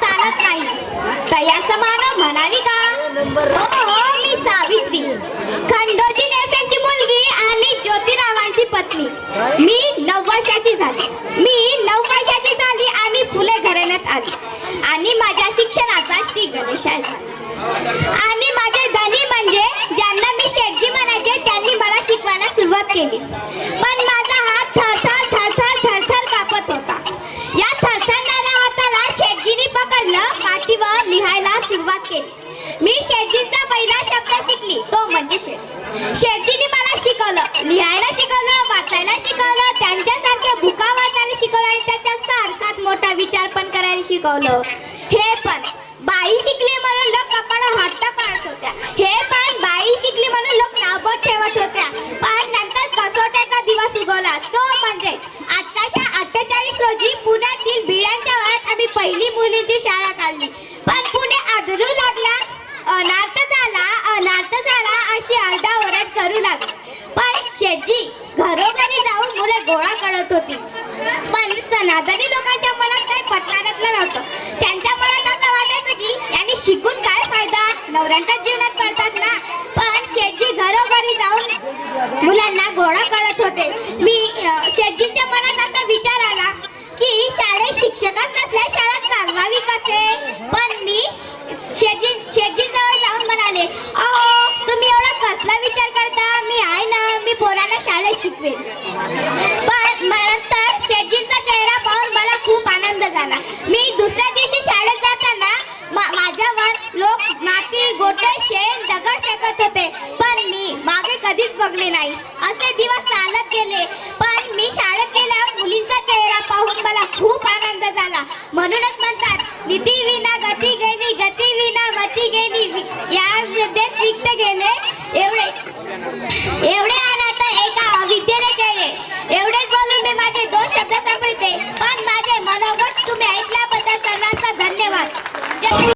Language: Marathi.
चालत नाही. तया समान म्हणावी का? हो हो मी सावित्री. खंडोजी नेसेंची मुलगी आणि ज्योतिरावांची पत्नी. मी नऊ वर्षाची झाली. मी नऊ वर्षाची झाली आणि फुले घराण्यात आली. आणि माझ्या शिक्षणाचा श्री गणेश आणि माझे धनी म्हणजे ज्यांना मी शेटजी म्हणायचे त्यांनी मला शिकवायला सुरुवात केली. पण माझा हात थरथर थरथर थरथर कापत होता या थरथरणाऱ्या हाताला शेटजीने पकडलं पाठीवर लिहायला सुरुवात केली. मी शेटजींचा पहिला शब्द शिकली तो म्हणजे शेट शेटजीने मला शिकवलं लिहायला शिकवलं वाचायला शिकवलं त्यांच्यासारख्या बुका वाचायला शिकवलं आणि त्याच्या सारखाच मोठा विचार पण करायला शिकवलं. हे पण बाई शिकली म्हणून लोक कपाळ हट्ट पाडत होत्या. हे पण बाई शिकली म्हणून लोक नाव ठेवत होत्या. पण नंतर कसोट्याचा दिवस उगवला तो म्हणजे अठराशे अठ्ठेचाळीस रोजी पुण्यातील भिड्यांच्या वयात आम्ही पहिली मुलीची शाळा काढली पण पुणे आदरू लागला अनाथ झाला अनाथ झाला अशी आरडाओरड करू लागली. पण शेटजी घरोघरी जाऊन मुले गोळा करत होती. पण सनातनी लोकांच्या मनात काही पटणारच नव्हतं. त्यांच्या मनात असं वाटायचं की यांनी शिकून काय फायदा? नवऱ्यांच्या जीवनात पडतात ना पण शेटजी घरोघरी जाऊन मुलांना गोळा करत होते मी अ, शेटजींच्या मनात असा विचार आला की शाळेत शिक्षकच नसल्या शाळा चालवावी कसे पण मी शेटजी शेटजींजवळ जाऊन म्हणाले अहो तुम्ही एवढा कसला विचार करता मी आहे ना मी पोरांना शाळेत शिकवेन. पण नंतर शेटजींचा चेहरा पाहून मला खूप आनंद झाला. मी दुसऱ्या दिवशी शाळेत जाताना मा- माझ्यावर लोक माती गोटे शेण दगड फेकत होते. पण मी मागे कधीच बघले नाही. असे दिवस चालत गेले. पण मी शाळेत गेल्यावर मुलींचा चेहरा पाहून मला खूप आनंद झाला. म्हणूनच म्हणतात नीती विना गती गेली गती विना मती गेली या विद्येत रिक्त गेले शब्द सापडते पण माझे मनोगत तुम्ही ऐकल्याबद्दल सर्वांचा धन्यवाद.